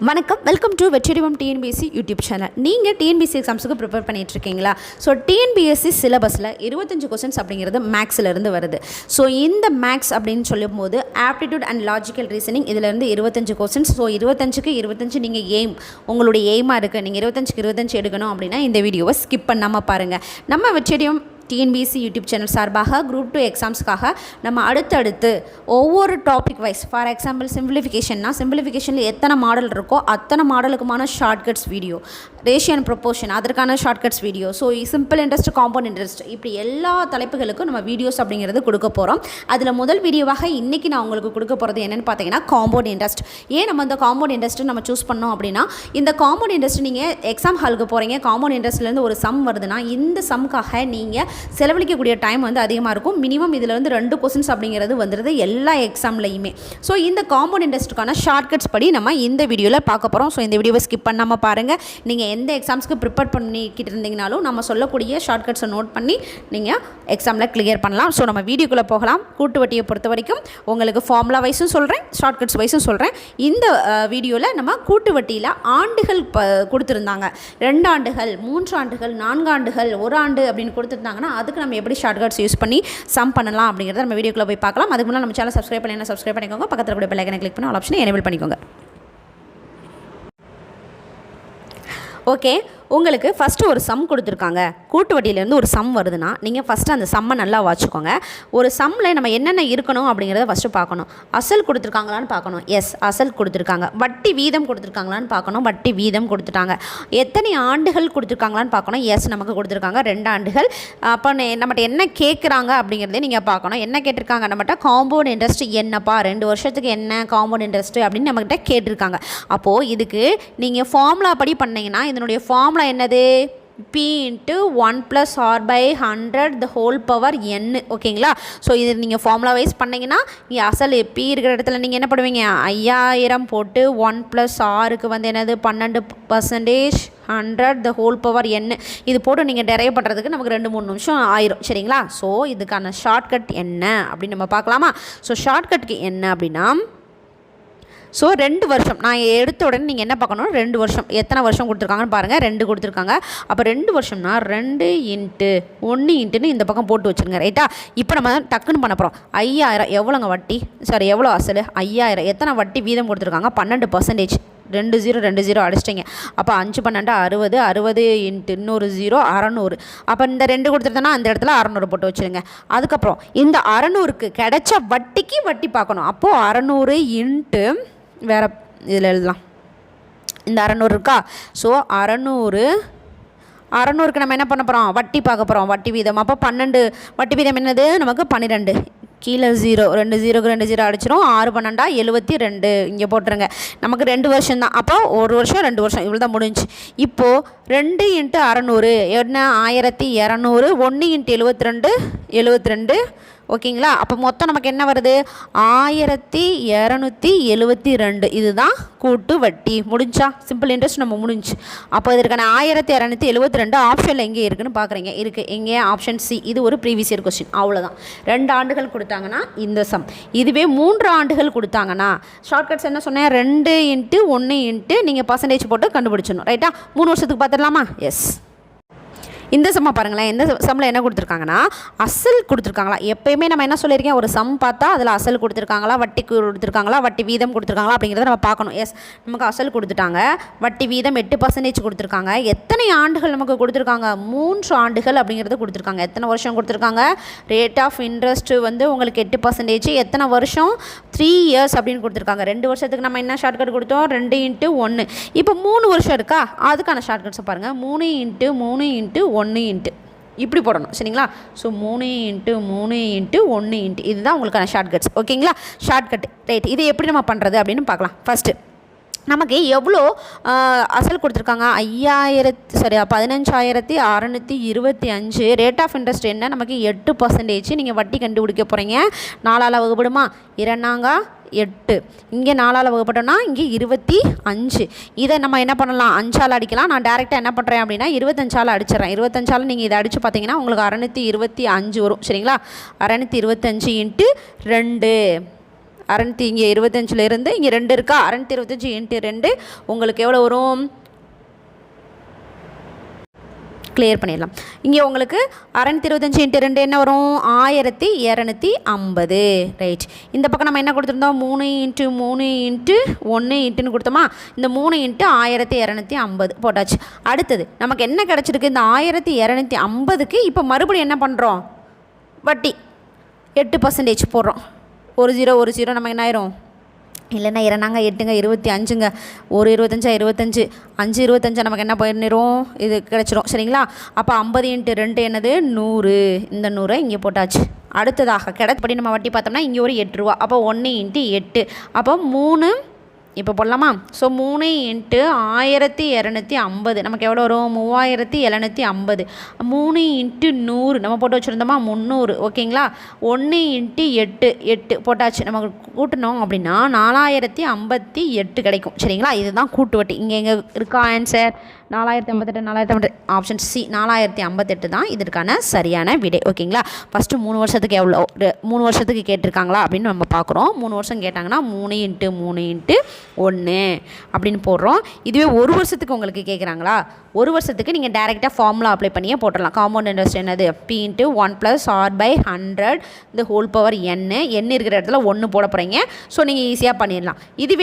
வணக்கம். Welcome to வெற்றிடிவம் TNPSC YouTube channel நீங்கள் டிஎன்பிஎஸ்சி எக்ஸாம்ஸுக்கு ப்ரிப்பேர் பண்ணிட்டு இருக்கீங்களா ஸோ டிஎன்பிஎஸ்சி சிலபஸில் இருபத்தஞ்சு கொஸ்டின்ஸ் அப்படிங்கிறது மேக்ஸ்லேருந்து வருது. ஸோ இந்த மேக்ஸ் அப்படின்னு சொல்லும் போது ஆப்டிடியூட் அண்ட் லாஜிக்கல் ரீசனிங் இதிலேருந்து இருபத்தஞ்சு கொஸ்டின்ஸ் ஸோ இருபத்தஞ்சுக்கு இருபத்தஞ்சு நீங்கள் எய்ம் உங்களுடைய எய்மாக இருக்குது நீங்கள் இருபத்தஞ்சுக்கு இருபத்தஞ்சு எடுக்கணும் அப்படின்னா இந்த வீடியோவை ஸ்கிப் பண்ணாமல் பாருங்கள் நம்ம வெற்றிடிவம் டிஎன்பிஎஸ்சி யூடியூப் சேனல் சார்பாக குரூப் டூ எக்ஸாம்ஸ்க்காக நம்ம அடுத்தடுத்து ஒவ்வொரு டாபிக் வைஸ் ஃபார் எக்ஸாம்பிள் சிம்பிளிஃபிகேஷன்னா சிம்பிளிஃபிகேஷனில் எத்தனை மாடல் இருக்கோ அத்தனை மாடலுக்குமான ஷார்ட்கட்ஸ் வீடியோ ரேஷியன் ப்ரொப்போர்ஷன் அதற்கான shortcuts video so simple interest compound interest இப்படி எல்லா தலைப்புகளுக்கும் நம்ம வீடியோஸ் அப்படிங்கிறது கொடுக்க போகிறோம் அதில் முதல் வீடியோவாக இன்றைக்கி நான் உங்களுக்கு கொடுக்க போகிறது என்னென்னு பார்த்தீங்கன்னா காம்பவுண்ட் இன்ட்ரெஸ்ட் ஏன் நம்ம இந்த காம்பவுண்ட் இன்ட்ரெஸ்ட் நம்ம சூஸ் பண்ணோம் அப்படின்னா இந்த காம்பவுண்ட் இன்ட்ரெஸ்ட் நீங்கள் எக்ஸாம் ஹாலுக்கு போகிறீங்க காம்பவுண்ட் இன்ட்ரெஸ்ட்லேருந்து ஒரு சம் வருதுன்னா இந்த சம்க்காக நீங்கள் செலவழிக்கக்கூடிய டைம் வந்து அதிகமாக இருக்கும். மினிமம் இதில் வந்து ரெண்டு கொஸ்டின்ஸ் அப்படிங்கிறது வந்துடுது எல்லா எக்ஸாம்லையுமே ஸோ இந்த காம்பவுண்ட் இன்ட்ரெஸ்ட்டுக்கான ஷார்ட்கட்ஸ் படி நம்ம இந்த வீடியோவில் பார்க்க போகிறோம் ஸோ இந்த வீடியோவை ஸ்கிப் பண்ணாமல் பாருங்கள் நீங்கள் எந்த எக்ஸாம்ஸ்க்கு ப்ரிப்பேர் பண்ணிக்கிட்டு இருந்தீங்கனாலும் நம்ம சொல்லக்கூடிய ஷார்ட்கட்ஸை நோட் பண்ணி நீங்கள் எக்ஸாமில் கிளியர் பண்ணலாம். ஸோ நம்ம வீடியோக்குள்ளே போகலாம். கூட்டு வட்டியை பொறுத்த வரைக்கும் உங்களுக்கு ஃபார்முலா வைஸும் சொல்கிறேன் ஷார்ட்கட்ஸ் வைஸும் சொல்கிறேன் இந்த வீடியோவில் நம்ம கூட்டு வட்டியில் ஆண்டுகள் ப கொடுத்துருந்தாங்க. ரெண்டு ஆண்டுகள் மூன்று ஆண்டுகள் நான்கு ஆண்டுகள் ஒரு ஆண்டு அப்படின்னு கொடுத்துருந்தாங்கன்னா அதுக்கு நம்ம எப்படி ஷார்ட்கட்ஸ் யூஸ் பண்ணி சம் பண்ணலாம் அப்படிங்கிறத நம்ம வீடியோக்குள்ளே போய் பார்க்கலாம். அதுக்கு முன்னாடி நம்ம சேனல் சப்ஸ்கிரைப் பண்ணி சப்ஸ்கிரைப் பண்ணிக்கோங்க. பக்கத்தில் கூட பெல் கிளிக் பண்ணி ஆல் ஆப்ஷனை எனேபிள் பண்ணிக்கோங்க. ஓகே உங்களுக்கு ஃபஸ்ட்டு ஒரு சம் கொடுத்துருக்காங்க. கூட்டு வட்டியிலேருந்து ஒரு சம் வருதுன்னா நீங்கள் ஃபஸ்ட்டு அந்த சம்மை நல்லா வாச்சிக்கோங்க. ஒரு சம்மில் நம்ம என்னென்ன இருக்கணும் அப்படிங்கிறத ஃபஸ்ட்டு பார்க்கணும். அசல் கொடுத்துருக்காங்களான்னு பார்க்கணும். எஸ் அசல் கொடுத்துருக்காங்க. வட்டி வீதம் கொடுத்துருக்காங்களான்னு பார்க்கணும். வட்டி வீதம் கொடுத்துட்டாங்க. எத்தனை ஆண்டுகள் கொடுத்துருக்காங்களான்னு பார்க்கணும். எஸ் நமக்கு கொடுத்துருக்காங்க. ரெண்டு ஆண்டுகள். அப்போ நம்மகிட்ட என்ன கேட்குறாங்க அப்படிங்கிறதே நீங்கள் பார்க்கணும். என்ன கேட்டிருக்காங்க? நம்மகிட்ட காம்பவுண்ட் இன்ட்ரெஸ்ட் என்னப்பா? ரெண்டு வருஷத்துக்கு என்ன காம்பவுண்ட் இன்ட்ரெஸ்ட் அப்படின்னு நம்மக்கிட்ட கேட்டிருக்காங்க. அப்போது இதுக்கு நீங்கள் ஃபார்முலா படி பண்ணிங்கன்னா இதனுடைய ஃபார்முலா என்னது? P into one plus R by hundred the whole power N ஓகேங்களா ஸோ இது நீங்கள் ஃபார்முலா வைஸ் பண்ணீங்கன்னா இங்கே அசல் பி இருக்கிற இடத்துல நீங்கள் என்ன பண்ணுவீங்க? ஐயாயிரம் போட்டு ஒன் ப்ளஸ் ஆருக்கு வந்து என்னது? பன்னெண்டு percentage hundred the whole power N இது போட்டு நீங்கள் டெரைவ் பண்ணுறதுக்கு நமக்கு ரெண்டு மூணு நிமிஷம் ஆயிரும். சரிங்களா? ஸோ இதுக்கான ஷார்ட்கட் என்ன? அப்படின்னு நம்ம பார்க்கலாமா? ஸோ ஷார்ட்கட்டுக்கு என்ன அப்படின்னா ஸோ ரெண்டு வருஷம். நான் எடுத்த உடனே நீங்கள் என்ன பார்க்கணும்? ரெண்டு வருஷம். எத்தனை வருஷம் கொடுத்துருக்காங்கன்னு பாருங்கள் ரெண்டு கொடுத்துருக்காங்க. அப்போ ரெண்டு வருஷம்னா ரெண்டு இன்ட்டு ஒன்று இன்ட்டுன்னு இந்த பக்கம் போட்டு வச்சுருங்க. ரைட்டா இப்போ நம்ம டக்குன்னு பண்ண போகிறோம் ஐயாயிரம் எவ்வளோங்க வட்டி? சாரி எவ்வளோ அசல்? ஐயாயிரம். எத்தனை வட்டி வீதம் கொடுத்துருக்காங்க? பன்னெண்டு பர்சன்டேஜ் ரெண்டு ஜீரோ ரெண்டு ஜீரோ அடிச்சிட்டிங்க. அப்போ அஞ்சு பன்னெண்டு அறுபது அறுபது இன்ட்டு இன்னொரு ஜீரோ அறநூறு. அப்போ இந்த ரெண்டு கொடுத்துருந்தோன்னா அந்த இடத்துல அறநூறு போட்டு வச்சுருங்க. அதுக்கப்புறம் இந்த அறநூறுக்கு கிடைச்ச வட்டிக்கு வட்டி பார்க்கணும். அப்போது அறநூறு இன்ட்டு வேறு இதில் எழுதலாம். இந்த அறநூறு இருக்கா? ஸோ அறநூறு அறநூறுக்கு நம்ம என்ன பண்ண போகிறோம் வட்டி பார்க்க போகிறோம் வட்டி வீதம். அப்போ பன்னெண்டு வட்டி வீதம் என்னது? நமக்கு பன்னிரெண்டு. கீழே ஜீரோ ரெண்டு ஜீரோக்கு ரெண்டு ஜீரோ அடிச்சிடும் ஆறு பன்னெண்டா? எழுபத்தி ரெண்டு. இங்கே போட்டுருங்க. நமக்கு ரெண்டு வருஷம் தான். அப்போ ஒரு வருஷம் ரெண்டு வருஷம். இவ்வளோ தான் முடிஞ்சு இப்போது ரெண்டு இன்ட்டு அறநூறு. என்ன? ஆயிரத்தி இரநூறு. ஒன்று இன்ட்டு எழுபத்தி ரெண்டு எழுபத்தி ரெண்டு. ஓகேங்களா? அப்போ மொத்தம் நமக்கு என்ன வருது? ஆயிரத்தி இரநூத்தி எழுபத்தி ரெண்டு. இதுதான் கூட்டு வட்டி. முடிஞ்சா? சிம்பிள் இன்ட்ரெஸ்ட் நம்ம முடிஞ்சு. அப்போ இதற்கான ஆயிரத்தி இரநூத்தி எழுபத்தி ரெண்டு ஆப்ஷனில் எங்கே இருக்குன்னு பார்க்குறீங்க இருக்குது எங்கே ஆப்ஷன் சி இது ஒரு ப்ரீவியஸ் இயர் கொஸ்டின் அவ்வளோதான் ரெண்டு ஆண்டுகள் கொடுத்தாங்கன்னா இந்த சம் இதுவே மூன்று ஆண்டுகள் கொடுத்தாங்கன்னா ஷார்ட்கட்ஸ் என்ன சொன்னேன்? ரெண்டு இன்ட்டு ஒன்று இன்ட்டு நீங்கள் பர்சன்டேஜ் போட்டு கண்டுபிடிச்சிடணும். ரைட்டா மூணு வருஷத்துக்கு பார்த்துடலாமா? எஸ் இந்த சம்மை பாருங்களேன். இந்த சம்மில் என்ன கொடுத்துருக்காங்கன்னா அசல் கொடுத்துருக்காங்களா. எப்பயுமே நம்ம என்ன சொல்லியிருக்கேன் ஒரு சம் பார்த்தா அதில் அசல் கொடுத்துருக்காங்களா வட்டி கொடுத்துருக்காங்களா வட்டி வீதம் கொடுத்துருக்காங்களா அப்படிங்கிறத நம்ம பார்க்கணும். எஸ் நமக்கு அசல் கொடுத்துட்டாங்க. வட்டி வீதம் எட்டு பர்சன்டேஜ் கொடுத்துருக்காங்க. எத்தனை ஆண்டுகள் நமக்கு கொடுத்துருக்காங்க? மூன்று ஆண்டுகள் அப்படிங்கிறது கொடுத்துருக்காங்க. எத்தனை வருஷம் கொடுத்துருக்காங்க? ரேட் ஆஃப் இன்ட்ரெஸ்ட் வந்து உங்களுக்கு எட்டு பர்சன்டேஜ் எத்தனை வருஷம்? த்ரீ இயர்ஸ் அப்படின்னு கொடுத்துருக்காங்க. ரெண்டு வருஷத்துக்கு நம்ம என்ன ஷார்ட்கட் கொடுத்தோம்? ரெண்டு இன்ட்டு ஒன்று இப்போ மூணு வருஷம் இருக்கா? அதுக்கான ஷார்ட்கட்ஸை பாருங்கள் மூணு இன்ட்டு மூணு இன்ட்டு ஒன்று ஒன்று இன்ட்டு. இப்படி போடணும் சரிங்களா? ஸோ மூணு இன்ட்டு மூணு இன்ட்டு ஒன்று இன்ட்டு. இதுதான் உங்களுக்கான ஷார்ட்கட்ஸ் ஓகேங்களா? ஷார்ட்கட் ரைட் இது எப்படி நம்ம பண்ணுறது அப்படின்னு பார்க்கலாம். ஃபஸ்ட்டு நமக்கு எவ்வளோ அசல் கொடுத்துருக்காங்க? ஐயாயிரத்து சாரி பதினஞ்சாயிரத்தி அறநூற்றி இருபத்தி அஞ்சு. ரேட் ஆஃப் இன்ட்ரெஸ்ட் என்ன? நமக்கு எட்டு பர்சன்டேஜ் நீங்கள் வட்டி கண்டுபிடிக்க போகிறீங்க நாலால் வகுப்படுமா? இரண்டாங்க எட்டு. இங்கே நாலால் வகுப்பட்டோம்னா இங்கே இருபத்தி அஞ்சு. இதை நம்ம என்ன பண்ணலாம்? அஞ்சால் அடிக்கலாம். நான் டேரெக்டாக என்ன பண்ணுறேன் அப்படின்னா இருபத்தஞ்சால் அடிச்சிடறேன். இருபத்தஞ்சால் நீங்கள் இதை அடித்து பார்த்தீங்கன்னா உங்களுக்கு அறநூற்றி இருபத்தி அஞ்சு வரும். சரிங்களா? அறநூற்றி இருபத்தஞ்சு இன்ட்டு ரெண்டு. அறநூற்றி இங்கே இருபத்தஞ்சிலேருந்து இங்கே ரெண்டு இருக்கா? அறநூற்றி இருபத்தஞ்சி இன்ட்டு ரெண்டு. உங்களுக்கு எவ்வளோ வரும்? கிளியர் பண்ணிடலாம். இங்கே உங்களுக்கு அறநூற்றி இருபத்தஞ்சி இன்ட்டு ரெண்டு என்ன வரும்? ஆயிரத்தி இரநூத்தி ஐம்பது. ரைட் இந்த பக்கம் நம்ம என்ன கொடுத்துருந்தோம்? மூணு இன்ட்டு மூணு இன்ட்டு ஒன்று இன்ட்டுன்னு கொடுத்தோமா? இந்த மூணு இன்ட்டு ஆயிரத்தி இரநூத்தி ஐம்பது. போட்டாச்சு. அடுத்தது நமக்கு என்ன கிடச்சிருக்கு? இந்த ஆயிரத்தி இரநூத்தி ஐம்பதுக்கு இப்போ மறுபடியும் என்ன பண்ணுறோம் வட்டி. எட்டு பர்சன்டேஜ் போடுறோம். ஒரு ஜீரோ ஒரு ஜீரோ நமக்கு என்ன ஆயிரும்? இல்லைன்னா இரண்டாங்க எட்டுங்க இருபத்தி அஞ்சுங்க. ஒரு இருபத்தஞ்சா இருபத்தஞ்சு. அஞ்சு இருபத்தஞ்சா நமக்கு என்ன பண்ணிடும் இது கிடச்சிரும். சரிங்களா? அப்போ ஐம்பது இன்ட்டு ரெண்டு என்னது? நூறு. இந்த நூறை இங்கே போட்டாச்சு. அடுத்ததாக கிடப்படி நம்ம வட்டி பார்த்தோம்னா இங்கே ஒரு எட்டு ரூபா. அப்போ ஒன்று இன்ட்டு எட்டு. அப்போ மூணு இப்போ போடலாமா? ஸோ மூணு இன்ட்டு ஆயிரத்தி இரநூத்தி ஐம்பது. நமக்கு எவ்வளோ வரும்? மூவாயிரத்தி எழுநூற்றி ஐம்பது. மூணு இன்ட்டு நூறு. நம்ம போட்டு வச்சுருந்தோமா? முந்நூறு. ஓகேங்களா? ஒன்று இன்ட்டு எட்டு. எட்டு போட்டாச்சு. நமக்கு கூட்டணும் அப்படின்னா நாலாயிரத்தி ஐம்பத்தி எட்டு கிடைக்கும். சரிங்களா? இதுதான் கூட்டு வட்டி. இங்கே எங்கே இருக்கா ஆன்சர் நாலாயிரத்தி ஐம்பத்தெட்டு நாலாயிரத்தி ஐம்பது ஆப்ஷன் சி நாலாயிரத்தி ஐம்பத்தெட்டு தான் இதற்கான சரியான விடை. ஓகேங்களா? ஃபஸ்ட்டு மூணு வருஷத்துக்கு எவ்வளோ? மூணு வருஷத்துக்கு கேட்டிருக்காங்களா அப்படின்னு நம்ம பார்க்குறோம். மூணு வருஷம் கேட்டாங்கன்னா மூணு இன்ட்டு மூணு இன்ட்டு ஒன்று அப்படின்னு போடுறோம். இதுவே ஒரு வருஷத்துக்கு உங்களுக்கு கேட்குறாங்களா? ஒரு வருஷத்துக்கு நீங்கள் டேரெக்டாக ஃபார்முலா அப்ளை பண்ணியே போட்டுடலாம். காம்பவுண்ட் இன்ட்ரெஸ்ட் என்னது? P into one plus R by hundred இந்த ஹோல் பவர் என் என் இருக்கிற இடத்துல ஒன்று போட போகிறீங்க ஸோ நீங்கள் ஈஸியாக பண்ணிடலாம். இதுவே